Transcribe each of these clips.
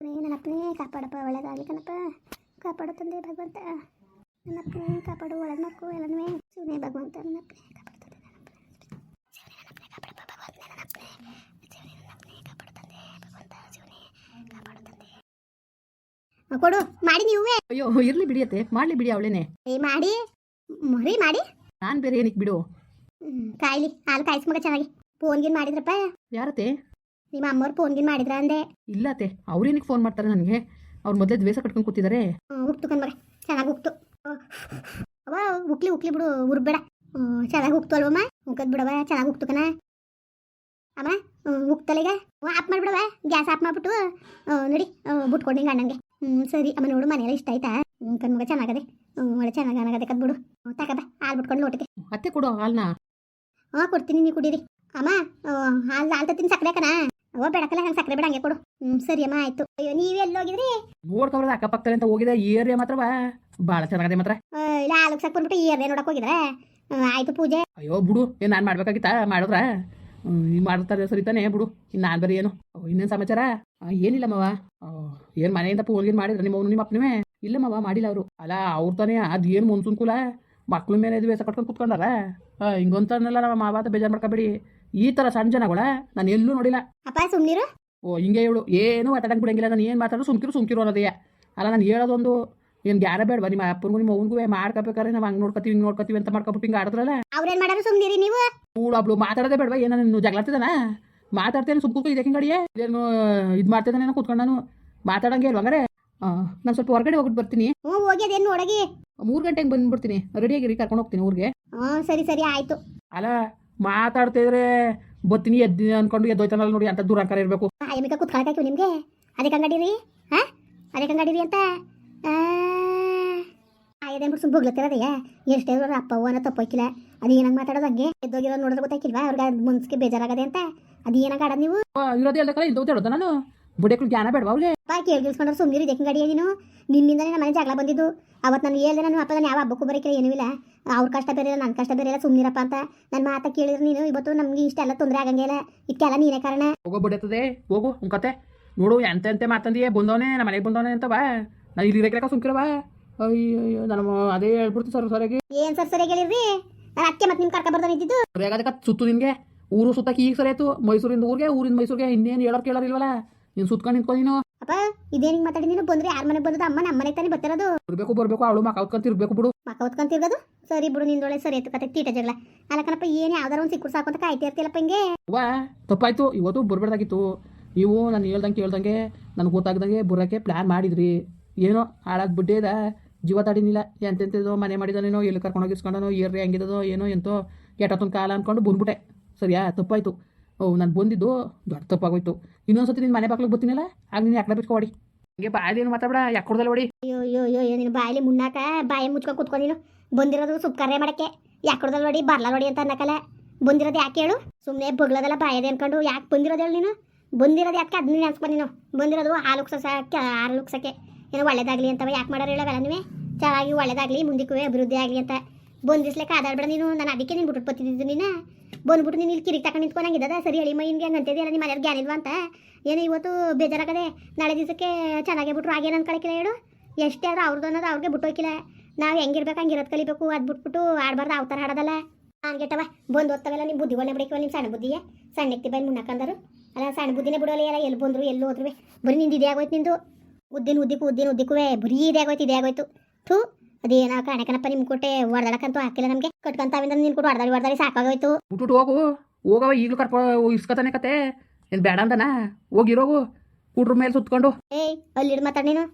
ನನ್ನಪ್ಪನೇ ಕಾಪಾಡಪ್ಪ ಒಳ್ಳೇದಾಗಲಿ ಕಣಪ್ಪ. ಕಾಪಾಡು ತಂದೆ ಭಗವಂತ. ನನ್ನಪ್ಪನೇ ಕಾಪಾಡು ಒಳ್ಳೇದು ಮಾಡ್ಕೊ ಎಲ್ಲನೂ. ಶಿವನೇ ಭಗವಂತ ನನ್ನಪ್ಪನೇ ಕಾಪಾಡು ತಂದೆ ಶಿವನೇ ನನ್ನಪ್ಪನೇ ಕಾಪಾಡಪ್ಪ ಭಗವಂತನೇ ನನ್ನಪ್ಪನೇ ಶಿವನೇ ತಂದೆ ಭಗವಂತ. ಶಿವನೇ ಕಾಪಾಡು ತಂದೆ. ಆ, ಕೊಡು ಮಾಡಿ ನೀವೇ. ಅಯ್ಯೋ ಇರ್ಲಿ ಬಿಡಿಯತ್ತೆ ಮಾಡ್ಲಿ ಬಿಡಿ ಅವಳೇನೆ. ಏ ಮಾಡಿ. ಮರಿ ಮಾಡಿ. ನಾನು ಬೇರೆ ಏನಕ್ಕೆ ಬಿಡು. ಕಾಯ್ಲಿ ಹಾಲು ಕಾಯಿಸ್ಮಗ ಚೆನ್ನಾಗಿ. ಫೋನ್ಗಿನ್ ಮಾಡಿದ್ರಪ್ಪ. ಯಾರತ್ತೆ? ನಿಮ್ಮ ಅಮ್ಮವ್ರು ಫೋನ್ಗಿನ್ ಮಾಡಿದ್ರ ಅಂದೆ. ಇಲ್ಲತ್ತೆ ಅವ್ರೇನಕ್ಕೆ ಫೋನ್ ಮಾಡ್ತಾರೆ ನನಗೆ? ಅವ್ರ ಮೊದಲೇ ದ್ವೇಷ ಕಟ್ಕೊಂಡು ಕೂತಿದ್ದಾರೆ ಉಕ್ತು ಕಣ್ಮಗ ಚೆನ್ನಾಗಿ ಉಕ್ತು. ಅವ ಉಕ್ಲಿ ಉಕ್ಲಿ ಬಿಡು ಉರ್ಬೇಡ. ಚೆನ್ನಾಗಿ ಉಕ್ತು ಅಲ್ವಮ್ಮ? ಉಕ್ಕದ್ ಬಿಡವ ಚೆನ್ನಾಗಿ ಉಕ್ತು ಕಣ. ಅಮ್ಮ ಉಕ್ತಲೆಗ ಆಫ್ ಮಾಡ್ಬಿಡವ ಗ್ಯಾಸ್ ಆಫ್ ಮಾಡ್ಬಿಟ್ಟು ಆ, ನೋಡಿ ಬಿಟ್ಕೊಂಡು ಹಿಂಗೆ ಅಣ್ಣಂಗೆ ಹ್ಞೂ ಸರಿ ಅಮ್ಮ ನೋಡು ಮನೆಯಲ್ಲ ಇಷ್ಟ ಆಯ್ತಾ? ಹ್ಞೂ ಕಣ್ಮಗ ಚೆನ್ನಾಗದೆ. ಹ್ಞೂ ಒಳ್ಳೆ ಚೆನ್ನಾಗಿ ಅನ್ನಗದೆ ಕದ್ ಬಿಡು. ಹ್ಞೂ, ತಕಬ ಹಾಲು ಬಿಟ್ಕೊಂಡು ಲೋಟಕ್ಕೆ ಅತ್ತೆ ಕೊಡು ಹಾಲ್ನ? ಹಾಂ ಕೊಡ್ತೀನಿ ನೀವು ಕುಡೀರಿ. ಅಮ್ಮ ಹಾಲು ಹಾಲ್ ತತ್ತೀನಿ ಸಕ್ಕರೆ ಕಣ. ಅವ ಬೆಳಕಲ್ಲ ಹಂಗೆ ಸಕ್ಕರೆ ಬೇಡ ಹಂಗೆ ಕೊಡು. ಹ್ಞೂ ಸರಿ ಅಮ್ಮ ಆಯ್ತು. ಅಯ್ಯೋ ನೀವು ಎಲ್ಲಿ ಹೋಗಿದ್ರಿ? ನೋಡ್ಕೊಂಡ್ರೆ ಅಕ್ಕಪಕ್ಕದಲ್ಲಿ ಅಂತ ಹೋಗಿದೆ ಏರಿಯಾ ಮಾತ್ರವ ಭಾಳ ಚೆನ್ನಾಗಿದೆ ಮಾತ್ರ. ಆ, ಇಲ್ಲ ಆಲೂಕ್ ಸಾಕ್ ಬಂದ್ಬಿಟ್ಟು ಈ ನೋಡಕ್ ಹೋಗಿದ್ರೆ? ಆ, ಆಯ್ತು ಪೂಜೆ. ಅಯ್ಯೋ ಬಿಡು ಏನು ನಾನು ಮಾಡ್ಬೇಕಾಗಿತ್ತಾ? ಮಾಡಿದ್ರ? ಹ್ಮ್ ಮಾಡ್ತಾರೆ ಸರಿ ತಾನೇ ಬಿಡು. ಇನ್ನು ನಾನು ಬರೀ ಏನು? ಇನ್ನೇನು ಸಮಾಚಾರ? ಆ, ಏನಿಲ್ಲ ಮವ. ಏನು ಮನೆಯಿಂದ ಫೋನ್ಗಿನ್ ಮಾಡಿದ್ರೆ ನಿಮ್ಮ ನಿಮ್ಮ ಅಪ್ಪನೇ ಇಲ್ಲ ಮವ ಮಾಡಿಲ್ಲ ಅವರು. ಅಲ್ಲ ಅವ್ರು ತಾನೇ ಅದು ಏನು ಮುನ್ಸೂನ್ ಕುಲ? ಮಕ್ಳ ಮೇಲೆ ದ್ವೇಷ ಕಟ್ಕೊಂಡು ಕುತ್ಕೊಂಡಾರ? ಹಿಂಗಂತನೆಲ್ಲ ನಮ್ಮ ಮಾವಾತ ಬೇಜಾರು ಮಾಡ್ಕೊಬೇಡಿ. ಈ ತರ ಸಂಜನಗಳ ಜನಗಳ ನಾನು ಎಲ್ಲೂ ನೋಡಿಲ್ಲ. ಅಪ್ಪ ಸುಮ್ನಿರು. ಓ ಹಿಂಗೆ ಹೇಳು. ಏನು ಮಾತಾಡಂಗೆ ಬಿಡಂಗಿಲ್ಲ. ನಾನು ಏನು ಮಾತಾಡೋ ಸುಮ್ಕಿರು ಸುಮ್ಕಿರು ಅನ್ನೋದಯ್ಯ ಅಲ್ಲ ನಾನು ಹೇಳೋದೊಂದು ಏನು ಗ್ಯಾರ ಬೇಡವಾ ನಿಮ್ಮ ಅಪ್ಪನಿಗೂ ನಿಮ್ಮ ಅವನಿಗೂ ಮಾಡ್ಕೋಬೇಕಾದ್ರೆ ನಾವು ಹಂಗೆ ನೋಡ್ಕೊತೀವಿ ಹಿಂಗೆ ನೋಡ್ಕೊತೀವಿ ಅಂತ ಮಾಡ್ಕೊಬಿಟ್ಟು ಹಿಂಗೆ ಆಡಿದ್ರಲ್ಲ? ಅವ್ರೇನ್ ಮಾಡಾರು ಸುಮ್ನಿರಿ ನೀವು. ಅವಳು ಮಾತಾಡೋದೇ ಬೇಡವಾ? ಏನೋ ನೀನು ಜಗಳಾಡ್ತಿದ್ದಾನ ಮಾತಾಡ್ತೇನೆ ಸುಮ್ಕು ಇದಕ್ಕೆ ಗಡಿಯೇ ಇದೇನು ಇದು ಮಾಡ್ತಿದ್ದಾನೆ ಕೂತ್ಕೊಂಡು ನಾನು. ಮಾತಾಡಂಗೆ ಇಲ್ವಾ ಹಂಗಾರೆ? ನಾನು ಸ್ವಲ್ಪ ಹೊರಗಡೆ ಹೋಗ್ಬಿಟ್ಟು ಬರ್ತೀನಿ. ಹ್ಞೂ ಹೋಗಿ ಅದೇನು ನೋಡಗಿ. ಮೂರು ಗಂಟೆಗೆ ಬಂದ್ಬಿಡ್ತೀನಿ. ರೆಡಿಯಾಗಿರಿ ಕರ್ಕೊಂಡು ಹೋಗ್ತೀನಿ ಊರಿಗೆ. ಹ್ಞೂ ಸರಿ ಸರಿ ಆಯ್ತು. ಅಲ್ಲ ಮಾತಾಡ್ತಿದ್ರೆ ಬತ್ತೀನಿ ಎದ್ದು ಅನ್ಕೊಂಡು ಎದ್ದೋಯ್ತಾನಲ್ಲ ನೋಡಿ ಅಂತ ದೂರಂಕಾರ ಇರಬೇಕು. ಆಯಮಿಕ ಕುತ್ಕೊಳಕಾಯ್ತು ನಿಮ್ಗೆ? ಅದಕ್ಕೆ ಹಂಗಡಿರಿ ಹಾ ಅದಕ್ಕೆ ಹಂಗಡಿರಿ ಅಂತ? ಆಯದೇನ್ಬಿಟ್ಟು ಸುಮ್ ಬುಗ್ಲತ್ತಿರೋದಯ್ಯ ಎಷ್ಟೇ ಅವ್ರ ಅಪ್ಪ ಅನ್ನೋ ತಪ್ಪೋಯ್ಕಿಲ್ಲ ಅದು ಏನಂಗೆ ಮಾತಾಡೋದು ಹಂಗೆ? ಎದ್ದೋಗಿರೋ ನೋಡಿದ್ರೆ ಗೊತ್ತಾಯ್ಕಿಲ್ವಾ ಅವ್ರಿಗೆ ಮನ್ಸಿಗೆ ಬೇಜಾರಾಗದೆ ಅಂತ? ಅದು ಏನಂಗೆ ಆಡೋದು ನೀವು? ಇರೋದೇ ಇಲ್ಲ ಕಲ ಇಂತ ಹೇಳೋದ ನಾನು? ಬುಡಕ್ಳು ಜ್ಞಾನ ಬೇಡವಾ ಅವ್ರಿಗೆ? ಬಾ ಕೇಳಿಸ್ಕೊಂಡ್ರೆ ಸುಮ್ಮನೆ ದೇಖಿ ಗಡಿಯ ನೀನು ನಿನ್ನಿಂದನೇ ನಮ್ಮ ಮನೆ ಜಗಳ ಬಂದಿದ್ದು. ಅವತ್ತು ನಾನು ಹೇಳ್ದೆ ನಾನು ಅಪ್ಪ ನಾನು ಯಾವ ಹಬ್ಬಕ್ಕೂ ಬರಕ್ಕೆ ಏನೂ ಇಲ್ಲ. ಅವ್ರ ಕಷ್ಟ ಬೇರೆ ನನ್ನ ಕಷ್ಟ ಬೇರೆ ಇಲ್ಲ ಸುಮ್ಮನಿರಪ್ಪ ಅಂತ. ನನ್ನ ಮಾತ ಕೇಳಿದ್ರೆ ನೀನು ಇವತ್ತು ನಮ್ಗೆ ಇಷ್ಟೆಲ್ಲ ತೊಂದರೆ ಆಗಂಗಿಲ್ಲ ಇಕ್ಕೆಲ್ಲ ನೀನೇ ಕಾರಣ. ಹೋಗೋ ಬಿಡತ್ತದೆ ಹೋಗು ಉನ್ ಕತೆ. ನೋಡು ಎಂತ ಎಂತೆ ಮಾತಂದಿ ಬಂದವನೇ ನಮ್ಮ ಮನೆಗೆ ಬಂದವನೇ ಅಂತ ಬಾ. ನಾನು ಇಲ್ಲಿ ಇರಕ್ಕೆ ಸುಮ್ಕಿರವಾ ಅಯ್ಯೋ ನಾನು ಅದೇ ಹೇಳ್ಬಿಡ್ತು ಸರ್ ಸರಿಯಾಗಿ ಏನು ಸರ್ ಸರಿಯಾಗಿ ಹೇಳಿರಿ ನಾನು ಅಕ್ಕೆ ಮತ್ತೆ ನಿಮ್ಮ ಕರ್ಕ ಬರ್ತಾನೆ ಇದ್ದಿದ್ದು. ಅದಕ್ಕೆ ಸುತ್ತು ನಿನಗೆ. ಊರು ಸುತ್ತಕ್ಕೆ ಈಗ ಸರಿ ಆಯ್ತು. ಮೈಸೂರಿಂದ ಊರಿಗೆ ಊರಿಂದ ಮೈಸೂರಿಗೆ ಇನ್ನೇನು ಹೇಳೋರು ಕೇಳೋರು ಇಲ್ವಲ್ಲ? ನೀನು ಸುತ್ಕೊಂಡು ನಿಂತ್ಕೊ ನೀನು. ಅಪ್ಪ ಇದೇನಿಗೆ ಮಾತಾಡಿ ನೀನು? ಬಂದ್ರೆ ಯಾರ ಮನೆಗೆ ಬಂದದ ಅಮ್ಮ ನಮ್ಮ ಮನೆಗೆ ತಾನೇ ಬರ್ತಿರೋದು. ಬರ್ಬೇಕು ಬರಬೇಕು. ಅವಳು ಮಕ್ಕ ಹೊತ್ಕೊಂತಿರ್ಬೇಕು ಬಿಡು. ಮಕ್ಕ ಹೊತ್ಕೊಂತಿರ್ಬೋದು ಸರಿ ಬಿಡು ನಿಂದೊಳೆ ಸರಿ ಆಯ್ತು ಕತೆ. ತೀಟ ಜಗಳ. ಅಲ್ಲ ಕಣಪ್ಪ ಏನು ಯಾವ್ದಾರ ಒಂದು ಸಿಕ್ಕರು ಸಾಕು ಅಂತ ಕಾಯ್ತಾ ಇರ್ತಿಲ್ಲಪ್ಪ ಹಿಂಗೆ? ವಾ ತಪ್ಪಾಯ್ತು. ಇವತ್ತು ಬರ್ಬೇಡ್ದಾಗಿತ್ತು. ನೀವು ನಾನು ಹೇಳ್ದಂಗೆ ಕೇಳ್ದಂಗೆ ನನಗೆ ಗೊತ್ತಾಗ್ದಂಗೆ ಬರೋಕ್ಕೆ ಪ್ಲ್ಯಾನ್ ಮಾಡಿದ್ರಿ. ಏನೋ ಹಾಳಾಗಿ ಬಿಟ್ಟೇದ. ಜೀವ ತಾಡಿನಿಲ್ಲ. ಎಂತೆಂಥದ್ದು ಮನೆ ಮಾಡಿದಾನೇನೋ ಎಲ್ಲಿ ಕರ್ಕೊಂಡೋಗಿಸ್ಕೊಂಡನೋ ಏರ್ರಿ ಹೆಂಗಿದೋ ಏನೋ ಎಂತೋ ಕೆಟ್ಟತ್ತೊಂದು ಕಾಲ ಅಂದ್ಕೊಂಡು ಬಂದ್ಬಿಟ್ಟೆ. ಸರಿಯಾ? ತಪ್ಪಾಯ್ತು. ಓ ನಾನು ಬಂದಿದ್ದು ದೊಡ್ಡ ತಪ್ಪಾಗೋಯ್ತು. ಇನ್ನೊಂದ್ಸತಿ ನಿನ್ನ ಮನೆ ಬಾಗ್ಲಿಗೆ ಬರ್ತೀನಲ್ಲ ಆಗ ನೀನು ಯಾಕೆ ಬಿಟ್ಕೊ ಹೊಡಿ ಹಿಂಗೆ ಬಾಯದೇನು ಮಾತಾಡ ಯಾಕೆ ಕೊಡ್ದಲ್ಲ ಹೊಡಿ ಅಯ್ಯೋ ಅಯ್ಯೋ ಅಯ್ಯೋ ಅಯ್ಯೋ ನೀನು ಬಾಯಲ್ಲಿ ಮುನ್ನಾಕ ಬಾಯಿ ಮುಚ್ಕೊ ಕುತ್ಕೊ ನೀನು. ಬಂದಿರೋದು ಸುಪ್ ಕರೆ ಮಾಡಕ್ಕೆ. ಯಾಕೆ ಕೊಡ್ದಲ್ಲ ನೋಡಿ ಬರ್ಲ ನೋಡಿ ಅಂತ ಅನ್ನಕಲ್ಲ. ಬಂದಿರೋದು ಯಾಕೆ ಹೇಳು? ಸುಮ್ಮನೆ ಬಗ್ಲದಲ್ಲ ಬಾಯದೆ ಅನ್ಕೊಂಡು ಯಾಕೆ ಬಂದಿರೋದು ಹೇಳು ನೀನು? ಬಂದಿರೋದು ಯಾಕೆ ಅದನ್ನ ನೆನ್ಸ್ಕೊ ನೀನು? ಬಂದಿರೋದು ಹಾಲು ಉಕ್ಸಕ್ಕೆ ಹಾಲು ಉಕ್ಸಕ್ಕೆ ಏನೋ ಒಳ್ಳೇದಾಗಲಿ ಅಂತವ ಯಾಕೆ ಮಾಡೋರು ಹೇಳೋವೆಲ್ಲ ನೀವೇ? ಚೆನ್ನಾಗಿ ಒಳ್ಳೇದಾಗಲಿ ಮುಂದಕ್ಕೂ ಅಭಿವೃದ್ಧಿ ಆಗಲಿ ಅಂತ. ಬಂದಿಸ್ಲಿಕ್ಕೆ ಆದಾಡ್ಬೇಡ ನೀನು. ನಾನು ಅದಕ್ಕೆ ನೀನು ಬಿಟ್ಟು ಬತ್ತಿದ್ದು ನೀನು. ಬಂದ್ಬಿಟ್ಟು ನೀನು ಇಲ್ಲಿ ಕಿರಿಕ್ ತಗೊಂಡು ನಿಂತ್ಕೊಂಡಂಗಿದ್ದದ ಸರಿ ಹೇಳಿ, ಮೈನ್ಗೆ ಹಿಂಗೆ ಅಂತಿದ್ದೀರ ನಿಮ್ಮ ಮನೆಯವ್ರಿಗೆ ಏನಿಲ್ವ ಅಂತ? ಏನು ಇವತ್ತು ಬೇಜಾರಾಗದೆ ನಾಳೆ ದಿವಸಕ್ಕೆ ಚೆನ್ನಾಗೇ ಬಿಟ್ರು ಆಗೇನು ಅನ್ಕೊಳಕಿಲ್ಲ ಹೇಳು. ಎಷ್ಟೇ ಆದ್ರೂ ಅವ್ರದ್ದು ಅನ್ನೋದು ಅವ್ರಿಗೆ ಬಿಟ್ಟು ಹೋಗಿಲ್ಲ ನಾವು ಹೆಂಗಿರ್ಬೇಕು ಹಂಗಿರೋದು ಕಲಿಬೇಕು, ಅದು ಬಿಟ್ಬಿಟ್ಟು ಆಡ್ಬಾರ್ದು ಆ ಥರ ಆಡೋದಲ್ಲ ಗೆಟ್ಟವ ಬಂದು ಓದ್ತಾವೆಲ್ಲ ನಿಮ್ಮ ಬುದ್ಧಿ ಒಳ್ಳೆ ಬಿಡಕ್ಕೆ ನಿಮ್ಮ ಸಣ್ಣ ಬುದ್ಧಿಯೇ? ಸಣ್ಣ ಎತ್ತಿ ಬೈ ಮುನ್ನಕ್ಕಂದರು ಅಲ್ಲ, ಸಣ್ಣ ಬುದ್ಧಿನೇ ಬಿಡೋಲ್ಲ, ಎಲ್ಲ ಎಲ್ಲಿ ಬಂದರು ಎಲ್ಲಿ ಹೋದ್ರು ಬರೀ ನಿಂದು ಇದೇ ಆಗೋಯ್ತು ನಿಂದು. ಉದ್ದಿನ ಉದ್ದಿಕ್ಕೂ ಉದ್ದಿನ ಉದ್ದಿಕ್ಕೂ ಬರೀ ಇದೇ ಆಗೋಯ್ತು ಇದೇ ಆಗೋಯ್ತು. ಥೂ. ಅದೇನೋ ಕಾಣಕನಪ್ಪ ನಿಮ್ ಕೊಟ್ಟೆ ಹೊಡ್ದಾಡಕಂತೂ ಹಾಕಿಲ್ಲ ನಮಗೆ. ಕಟ್ಕೊಂತಾವಿಂದ ನಿನ್ ಕೊಟ್ಟು ಹೊಡ್ದಾಡಿ ಹೊಡ್ದಾಡಿ ಸಾಕಾಗೋಯ್ತು. ಬಿಟ್ಬಿಟ್ಟು ಹೋಗು. ಹೋಗವ ಈಗಲೂ ಕರ್ಕೊ ಇಸ್ಕೊತಾನೆ ಕತೆ. ಏನು ಬೇಡ ಅಂದನ? ಹೋಗಿರೋಗು ಕುಡ್ರ ಮೇಲೆ ಸುತ್ಕೊಂಡು. ಏಯ್ ಅಲ್ಲಿಡ್ ಮಾತಾಡಿ ನೀನು.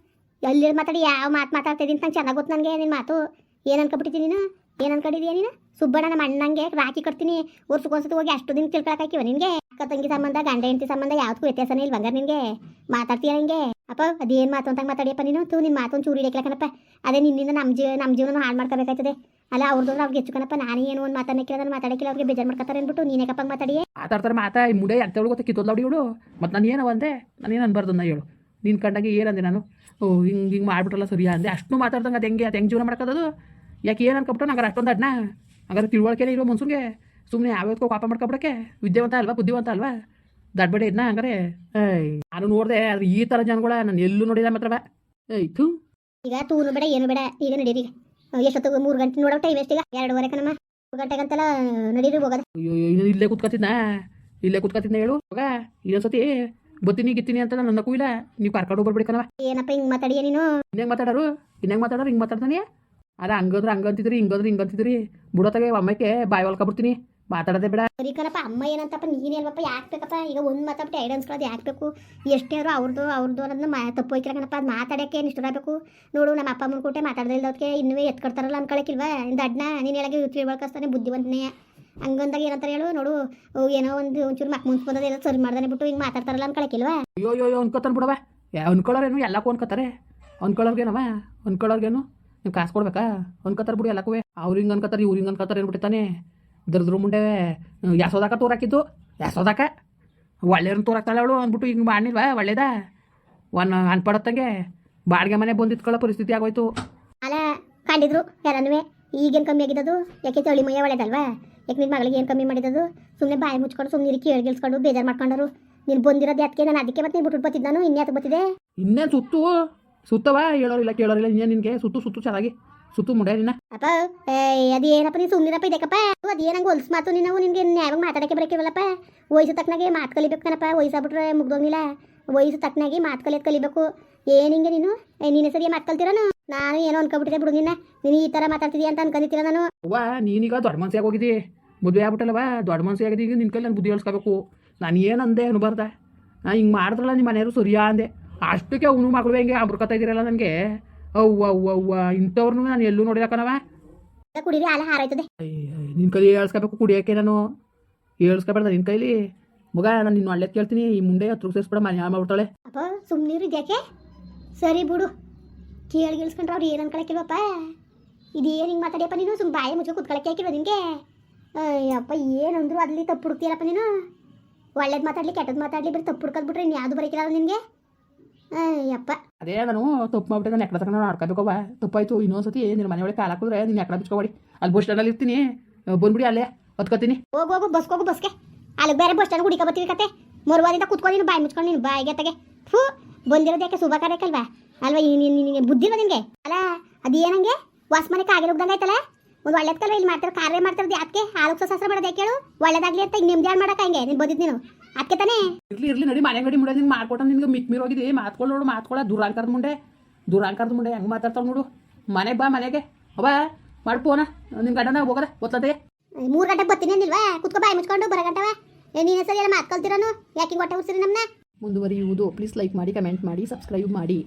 ಅಲ್ಲಿಡ್ ಮಾತಾಡಿ ಯಾವ ಮಾತು ಮಾತಾಡ್ತಾ ಇದ್ದೀನಿ ನಂಗೆ ಚೆನ್ನಾಗಿ ಗೊತ್ತು ನನಗೆ ನಿನ್ ಮಾತು. ಏನು ಅನ್ಕೊಬಿಟ್ಟಿದ್ದೀನಿ ನೀನು? ಏನು ಅನ್ಕೊಂಡಿದೀಯ ನೀನು? ಸುಬ್ಬಣ್ಣ ನಮ್ಮ ಅಣ್ಣಂಗೆ ರಾಖಿ ಕಟ್ತೀನಿ. ವರ್ಷಕ್ಕೊಂದ್ಸತಿ ಹೋಗಿ ಅಷ್ಟು ದಿನ ತಿಳ್ಕೊಳಕಾಕಿವ ನಿನಗೆ. ಅಕ್ಕ ತಂಗಿ ಸಂಬಂಧ ಗಂಡ ಹೆಂಡತಿ ಸಂಬಂಧ ಯಾವ್ದಕ್ಕೂ ವ್ಯತ್ಯಾಸನೇ ಇಲ್ವಂಗ ನಿನಗೆ. ಮಾತಾಡ್ತೀಯ ಹಿಂಗೆ ಅಪ್ಪ, ಅದೇನು ಮಾತು ಅಂತ ಮಾತಾಡಿಯಪ್ಪ ನೀನು? ತೂ ನಿನ್ನ ಮಾತೊಂದು ಚೂರು ಹಿಡಿಯಕ್ಕೆ ಕಣಪ್ಪ. ಅದೇ ನಿನ್ನಿಂದ ನಮ್ಮ ಜೀವ ನಮ್ಮ ಜೀವನ ಹಾಳು ಮಾಡ್ಕೋಬೇಕಾಯ್ತದೆ. ಅಲ್ಲ ಅವ್ರದ್ದು ಅವ್ರಿಗೆ ಹೆಚ್ಚು ಕಣಪ್ಪ. ನಾನು ಏನು ಒಂದು ಮಾತಾಡಕ್ಕೆ ಕೇಳಿದ್ರೆ ಮಾತಾಡಕ್ಕಿಲ್ಲ ಅವ್ರಿಗೆ ಬೇಜಾರು ಮಾಡ್ಕೊತಾರೆ ಅಂದ್ಬಿಟ್ಟು ನೀನೇ ಕಪ್ಪ ಮಾತಾಡಿ ಮಾತಾಡ್ತಾರೆ ಮಾತಾ? ಈ ಮುಡೆ ಅಂತ ಹೇಳಿ ಗೊತ್ತಾ ಕಿತ್ತೋದ್ ನೋಡಿ ಇವಳು? ಮತ್ತು ನಾನು ಏನು ಅಂದೆ? ನಾನು ಏನು ಅನ್ಬಾರ್ದು ನಾ ಹೇಳು. ನಿನ್ನ ಕಂಡಾಗೆ ಏನಂದೆ ನಾನು? ಓ, ಹಿಂಗೆ ಹಿಂಗೆ ಮಾಡ್ಬಿಟ್ರಲ್ಲ ಸರಿಯಾ ಅಂದೆ. ಅಷ್ಟು ಮಾತಾಡ್ದಂಗೆ ಅದು ಹೆಂಗೆ ಅದು ಹೆಂಗೆ ಜೀವನ ಮಾಡ್ಕೋದು ಯಾಕೆ ಏನು ಅನ್ಕೊಬಿಟ್ಟು ನಂಗೆ ಅಷ್ಟೊಂದು ಅಡ್ನ? ಹಂಗಾರೆ ತಿಳುವಳಿಕೆನೇ ಇರೋ ಮನ್ಸೂನ್ಗೆ ಸುಮ್ಮನೆ ಯಾವ್ಯಾವ್ದಕ್ಕೋ ಪಾಪ ಮಾಡ್ಕೊಬಿಡಕ್ಕೆ? ವಿದ್ಯಾವಂತ ಅಲ್ವಾ, ಬುದ್ಧಿವಂತ ಅಲ್ವಾ? ದಡ್ಬಡಿ ಇದ್ನ ಹಂಗಾರೆ? ಏಯ್. ನಾನು ನೋಡಿದೆ ಆದ್ರೆ ಈ ತರ ಜನಗಳ ನಾನು ಎಲ್ಲೂ ನೋಡಿದ ಮಾತ್ರ ಏಯ್ ಥೂ. ಈಗ ತೂನು ಬೇಡ ಏನು ಬೇಡ ಈಗ ನಡೀರಿ ಈಗ. ಎಷ್ಟೊತ್ತು ಮೂರು ಗಂಟೆ ನೋಡೋ ಟೈಮ್ ಎಷ್ಟೀಗ? ಎರಡೂವರೆ ಕಣಮ್ಮ. ಮೂರು ಗಂಟೆಗಂತೆಲ್ಲ ನಡೀರಿ ಹೋಗೋದ. ಅಯ್ಯೋ ಇನ್ನು ಇಲ್ಲೇ ಕೂತ್ಕೊತಿದ್ನ? ಇಲ್ಲೇ ಕೂತ್ಕೊತಿದ್ನ ಹೇಳು ಹೋಗ. ಇನ್ನೊಂದ್ಸತಿ ಬತ್ತೀನಿ ಗಿತ್ತೀನಿ ಅಂತ ನನ್ನ ಇಲ್ಲ. ನೀವು ಕರ್ಕೊಂಡು ಬರ್ಬೇಡಿ ಕಣವ. ಏನಪ್ಪ ಹಿಂಗ್ ಮಾತಾಡಿಯ ನೀನು? ಇನ್ನೇಂಗೆ ಮಾತಾಡೋರು? ಇನ್ನೇಂಗೆ ಮಾತಾಡೋರು? ಹಿಂಗ್ ಮಾತಾಡ್ತಾನೆ? ಅದ ಹಂಗಂದ್ರೆ ಹಂಗಂತಿದ್ರಿ ಹಿಂಗಂದ್ರೆ ಹಿಂಗಂತಿದ್ರಿ. ಬಿಡೋತಾಗೆ ಒಮ್ಮಕ್ಕೆ ಬಾಯಿ ಹೊಲ್ಕೊಬಿಡ್ತೀನಿ. ಮಾತಾಡೋದೇ ಬೇಡ. ಸರಿ ಕಣಪ್ಪ ಅಮ್ಮ ಏನಂತಪ್ಪ ನೀನು ಹೇಳ್ಬಪ್ಪ ಯಾಕೆ ಬೇಕಪ್ಪ? ಈಗ ಒಂದು ಮಾತಾಡ್ಬಿಟ್ಟು ಐಡನ್ಸ್ ಕೊಡೋದು ಯಾಕೆ ಬೇಕು? ಎಷ್ಟೇ ಆದ್ರೂ ಅವ್ರದ್ದು ಅವ್ರದ್ದು ಅನ್ನೋದನ್ನ ಮಾ ತಪ್ಪು ಹೋಯ್ತಿಲ್ಲ ಕಣಪ್ಪ ಅದು ಮಾತಾಡೋಕ್ಕೆ ನಿಷ್ಠರಾಗಬೇಕು ನೋಡು ನಮ್ಮ ಅಪ್ಪ ಅಮ್ಮನ ಕೂಟೆ ಅದಕ್ಕೆ ಇನ್ನೂ ಎತ್ಕೊಡ್ತಾರಲ್ಲ ಅನ್ಕೊಳಕ್ಕಿಲ್ವಾ ಇಂದ ಅಡ್ನ ನೀನು ಹೇಳಕ್ಕೆ ತಿಳ್ಕೊಳ್ಕಸ್ತಾನೆ ಬುದ್ಧಿವಂತನೇ. ಹಂಗಂದಾಗ ಏನಂತ ಹೇಳು ನೋಡು ಏನೋ ಒಂದು ಒಂಚೂರು ಮಕ್ಕ ಮುಂಚೆ ಬಂದದ ಏನೋ ಸರಿ ಮಾಡ್ದಾನೆ ಬಿಟ್ಟು ಹಿಂಗೆ ಮಾತಾಡ್ತಾರಲ್ಲ ಅನ್ಕೊಳಕ್ಕಿಲ್ವಾ ಅಯ್ಯೋ ಅಯ್ಯೋ ಅಯ್ಯೋ ಅನ್ಕೋತಾನೆ ಬಿಡವ ಅನ್ಕೊಳ್ಳೋರೇನು ಎಲ್ಲಕ್ಕೂ ಅನ್ಕೋತಾರೆ. ಅನ್ಕೊಳ್ಳೋರ್ಗೇನವ ಅನ್ಕೊಳ್ಳೋರ್ಗೇನು ನೀವು ಕಾಸು ಕೊಡ್ಬೇಕಾ? ಅನ್ಕೋತಾರೆ ಬಿಡು ಎಲ್ಲಕ್ಕೂ ಅವ್ರು ಹಿಂಗೆ ಅನ್ಕೋತಾರೆ ಇವ್ರು ಹಿಂಗೆ ಅನ್ಕೋತಾರೆ ಏನ್ಬಿಟ್ಟಿರ್ತಾನೆ ದರ್ದ್ರ ಮುಂಡೆ ಯಾಸೋದಾಕ ತೋರಾಕಿದ್ದು ಯಾಸೋದಾಕ? ಒಳ್ಳೆಯವ್ರನ್ನ ತೋರಾಕ್ತಾಳೆ ಅವಳು. ಅಂದ್ಬಿಟ್ಟು ಹಿಂಗೆ ಮಾಡಿಲ್ವಾ ಒಳ್ಳೇದ? ಒನ್ ಅನ್ಪಡತ್ತಂಗೆ ಬಾಡಿಗೆ ಮನೆ ಬಂದಿತ್ಕೊಳ್ಳೋ ಪರಿಸ್ಥಿತಿ ಆಗೋಯ್ತು. ಅಲ್ಲ ಕಂಡಿದ್ರು ಯಾರನ್ನುವೆ ಈಗೇನು ಕಮ್ಮಿ ಆಗಿದ್ದದು? ಯಾಕೆ ಚಳಿ ಮೈಯ ಒಳ್ಳೇದಲ್ವಾ? ಯಾಕೆ ನಿನ್ನ ಮಗಳಿಗೆ ಏನು ಕಮ್ಮಿ ಮಾಡಿದದು? ಸುಮ್ಮನೆ ಬಾಯಿ ಮುಚ್ಕೊಂಡು ಸುಮ್ಮನೆ ಕೇಳಿ ಗೆಲ್ಸ್ಕೊಂಡು ಬೇಜಾರು ಮಾಡ್ಕೊಂಡರು. ನೀನು ಬಂದಿರೋದು ಯಾಕೆ ನಾನು ಅದಕ್ಕೆ ಮತ್ತೆ ಬಿಟ್ಟು ಬತ್ತಿದ್ದು ನಾನು. ಇನ್ಯಾತ ಬತ್ತಿದೆ ಇನ್ನೇನು ಸುತ್ತು? ಸುತ್ತವಾ? ಹೇಳೋರಿಲ್ಲ ಕೇಳೋರಿಲ್ಲ. ಇನ್ನೇನು ನಿನಗೆ? ಸುತ್ತು ಸುತ್ತು ಚೆನ್ನಾಗಿ. ಸುತ್ತು ಮುಂಡೆ ನಿನ್ನ ಅಪ್ಪ ಅದು ಅದೇನಪ್ಪ ನೀನು ಸುಮ್ಮನಿರಪ್ಪ ಇದಕ್ಕಪ್ಪ ಅದೇನಂಗೆ ಹೊಲ್ಸ್ ಮಾತು ನೀನು? ನಿನ್ಗೆ ನ್ಯಾಯವಾಗಿ ಮಾತಾಡಕ್ಕೆ ಬರಕಿವಲ್ಲಪ್ಪ? ವಯಸ್ಸು ತಕ್ಕನಾಗೆ ಮಾತು ಕಲಿಬೇಕು ಕಣಪ್ಪ ವಯಸ್ಸಾಗ್ಬಿಟ್ರೆ ಮುಗ್ದೋಗಿಲ್ಲ ವಯಸ್ಸು ತಕ್ಕನಾಗಿ ಮಾತು ಕಲಿಯೋದು ಕಲಿಬೇಕು. ಏನು ಹಿಂಗೆ ನೀನು? ನೀನೇ ಸರಿ ಮಾತು ಕಲ್ತಿರೋನು? ನಾನು ಏನೋ ಅನ್ಕೊಬಿಟ್ಟಿದೆ ಬಿಡು ನಿನ್ನ. ನೀನು ಈ ಥರ ಮಾತಾಡ್ತಿದ್ಯಾ ಅಂತ ಅನ್ಕೊಂಡಿದ್ದೀರ ನಾನು? ಅವ್ವ ನೀನೀಗ ದೊಡ್ಡ ಮನ್ಸಿಯಾಗಿ ಹೋಗಿದ್ದಿ ಮದುವೆ ಆಗ್ಬಿಟ್ಟಲ್ವ ದೊಡ್ಡ ಮನ್ಸಿ ಆಗಿದೆ. ಈಗ ನಿನ್ನ ಕೈಲಿ ನಾನು ಬುದ್ಧಿ ಹೇಳ್ಸ್ಕೋಬೇಕು. ನಾನು ಏನು ಅಂದೆ ಅನ್ಬಾರ್ದ ನಾ ಹಿಂಗೆ ಮಾಡಿದ್ರಲ್ಲ ನಿಮ್ಮ ಮನೆಯವರು ಸರಿಯಾ ಅಂದೆ. ಅಷ್ಟಕ್ಕೆ ಅವನು ಮಗಳು ಹೆಂಗೆ ಅಬ್ರಕತ್ತಾ ಇದ್ದೀರಲ್ಲ ನನಗೆ? ಅವ್ವ ಅವ್ವ ಅವ್ವ ಇಂಥವ್ರನ್ನೂ ನಾನು ಎಲ್ಲೂ ನೋಡಿಲ್ಲ ಕಣವ ಕುಡೀರಿ ಹಾಲು ಹಾರಾಯ್ತದೆ. ನಿನ್ನ ಕೈಲಿ ಹೇಳ್ಸ್ಕೋಬೇಕು ಕುಡಿಯೋಕ್ಕೆ ನಾನು. ಹೇಳ್ಸ್ಕೊಬೇಡ ನಿನ್ನ ಕೈಲಿ. ಮಗ ನಾನು ನಿನ್ನ ಒಳ್ಳೆದು ಕೇಳ್ತೀನಿ ಈ ಮುಂದೆ ಹತ್ರ ಸೇರಿಸ್ಬೇಡ ಮನೆ ಹಾಳು ಮಾಡ್ಬಿಡ್ತಾಳೆ. ಅಪ್ಪ ಸುಮ್ಮನಿರು ಇದ್ಯಾಕೆ? ಸರಿ ಬಿಡು. ಕೇಳಿ ಗಿಲ್ಸ್ಕೊಂಡ್ರೆ ಅವ್ರು ಏನು ಅನ್ಕೊಳಕ್ಕಿಲ್ವಪ್ಪ? ಇದೇನು ಹಿಂಗೆ ಮಾತಾಡಿಯಪ್ಪ ನೀನು? ಸುಮ್ಮ ಬಾಯಿ ಮುಚ್ಚ ಕುತ್ಕೊಳಕ್ಕೆ ಹಾಕಿಲ್ವ ನಿನಗೆ? ಅಯ್ಯಪ್ಪ ಏನಂದ್ರು ಅಲ್ಲಿ ತಪ್ಪು ಹುಡುಕ್ತೀರಪ್ಪ ನೀನು? ಒಳ್ಳೇದು ಮಾತಾಡ್ಲಿ ಕೆಟ್ಟದ್ದು ಮಾತಾಡ್ಲಿ ಬರೀ ತಪ್ಪು ಹುಡ್ಕೋದ್ಬಿಟ್ರೆ ಇನ್ನು ಯಾವುದು ಬರೀಕಿಲ್ಲ ನಿನಗೆ? ಯಪ್ಪ ಅದೇ ನಾನು ತಪ್ಪು ಮಾಡ್ಬಿಟ್ಟೆ ನಾನು ಎಕ್ಕಡ ತಗೊಂಡು ಆಯ್ತು ತಪ್ಪಾಯ್ತು ಇನ್ನೊಂದ್ಸತಿ ನಿನ್ನ ಮನೆ ಒಳಗೆ ಕಾಲು ಹಾಕಿದ್ರೆ ನೀನು ಎಕ್ಕಡ ಬಿಚ್ಕೊಬೇಡಿ. ಅಲ್ಲಿ ಬಸ್ ಸ್ಟ್ಯಾಂಡಲ್ಲಿ ಇರ್ತೀನಿ. ಬಂದ್ಬಿಡಿ ಅಲ್ಲೇ ಹೊತ್ಕೋತೀನಿ. ಹೋಗು ಹೋಗು ಬಸ್ಕೋಗು ಬಸ್ಗೆ ಅಲ್ಲಿ ಬೇರೆ ಬಸ್ ಸ್ಟ್ಯಾಂಡ್ ಹುಡುಕ ಬರ್ತೀವಿ ಕತೆ. ಮೊರ್ವಾದಿಂದ ಕುತ್ಕೊಂಡು ನೀನು ಬಾಯಿ ಮುಚ್ಕೊಂಡು ನೀನು ಬಾಯಿಗೆ ತಗೆ ಫೂ ಬಂದಿರೋದು ಯಾಕೆ ಶುಭ ಕಾರ್ಯಕ್ಕಲ್ವಾ ಅಲ್ವಾ ನಿನಗೆ ಬುದ್ಧಿಲ್ಲ ನಿನಗೆ? ಅಲ್ಲ ಅದೇನಂಗೆ? ವಾಸ್ಮನೆ ಕಾಗಿರೋಗ್ದಂಗೆ ಆಯ್ತಲ್ಲ ಒಂದು ಒಳ್ಳೆದ ಕಲ್ವ ಇಲ್ಲಿ ಮಾಡ್ತಾರೆ ಕಾರ್ಯ ಮಾಡ್ತಾರೆ ಯಾಕೆ? ಹಾಲು ಶಾಸ್ತ್ರ ಮಾಡೋದು ಕೇಳು ಹೇಳು? ಒಳ್ಳೇದಾಗ್ಲಿ ಅಂತ ಈಗ ನಿಮ್ದು ಮಾಡಕ್ಕೆ ಹಂಗೆ? ನೀನು ಬಂದಿದ್ದು ನೀನು. ಅದಕ್ಕೆ ತಾನೇ? ಇರ್ಲಿ ಇರ್ಲಿ ನಡಿ ಮನೆ ಗಡಿ ಮುಡೋದು ನಿಂಗೆ ಮಾಡ್ಕೊಟ್ಟ ನಿನ್ಗೆ ಮಿಕ್ ಮೀರ್ ಹೋಗಿದೆ. ಮಾತ್ಕೊಳ್ಳೋ ನೋಡು ಮಾತ್ಕೊಳ್ಳ ದುರಾಂಕರದ ಮುಂಡೆ. ದುರಾಂಕರದ ಮುಂಡೆ ಹೆಂಗೆ ಮಾತಾಡ್ತಾವ ನೋಡು. ಮನೆಗೆ ಬಾ ಮನೆಗೆ. ಅವ ಮಾಡು ಫೋನ ನಿನ್ನ ಗಂಡನ ಹೋಗದ ಗೊತ್ತದೆ ಮೂರು ಗಂಟೆಗೆ ಬರ್ತೀನಿ ಅಂದಿಲ್ವಾ? ಕುತ್ಕೊ ಬಾಯಿ ಮುಚ್ಕೊಂಡು ಬರ ಗಂಟವ. ನೀನೇ ಸರಿ ಎಲ್ಲ ಮಾತು ಕಲ್ತಿರೋನು ಯಾಕೆ ಹೊಟ್ಟೆ ಉಸಿರಿ ನಮ್ಮನ್ನ ಮುಂದುವರಿಯುವುದು. ಪ್ಲೀಸ್ ಲೈಕ್ ಮಾಡಿ ಕಮೆಂಟ್ ಮಾಡಿ ಸಬ್ಸ್ಕ್ರೈಬ್ ಮಾಡಿ.